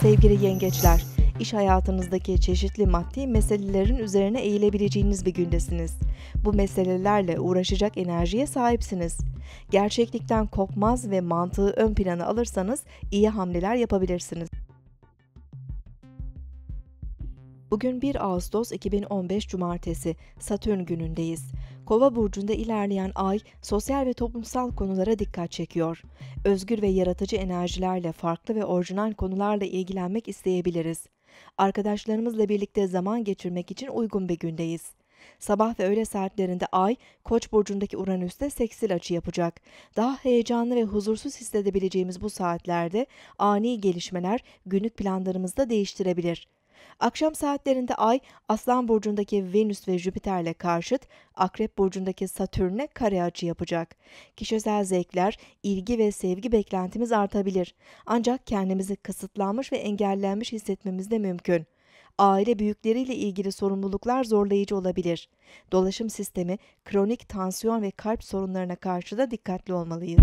Sevgili yengeçler, iş hayatınızdaki çeşitli maddi meselelerin üzerine eğilebileceğiniz bir gündesiniz. Bu meselelerle uğraşacak enerjiye sahipsiniz. Gerçeklikten kopmaz ve mantığı ön plana alırsanız iyi hamleler yapabilirsiniz. Bugün 1 Ağustos 2015 Cumartesi, Satürn günündeyiz. Kova burcunda ilerleyen ay sosyal ve toplumsal konulara dikkat çekiyor. Özgür ve yaratıcı enerjilerle farklı ve orijinal konularla ilgilenmek isteyebiliriz. Arkadaşlarımızla birlikte zaman geçirmek için uygun bir gündeyiz. Sabah ve öğle saatlerinde Ay, Koç burcundaki Uranüs'te seksil açı yapacak. Daha heyecanlı ve huzursuz hissedebileceğimiz bu saatlerde ani gelişmeler günlük planlarımızda değiştirebilir. Akşam saatlerinde Ay, Aslan burcundaki Venüs ve Jüpiter'le karşıt, Akrep burcundaki Satürn'e kare açı yapacak. Kişisel zevkler, ilgi ve sevgi beklentimiz artabilir. Ancak kendimizi kısıtlanmış ve engellenmiş hissetmemiz de mümkün. Aile büyükleriyle ilgili sorumluluklar zorlayıcı olabilir. Dolaşım sistemi, kronik tansiyon ve kalp sorunlarına karşı da dikkatli olmalıyız.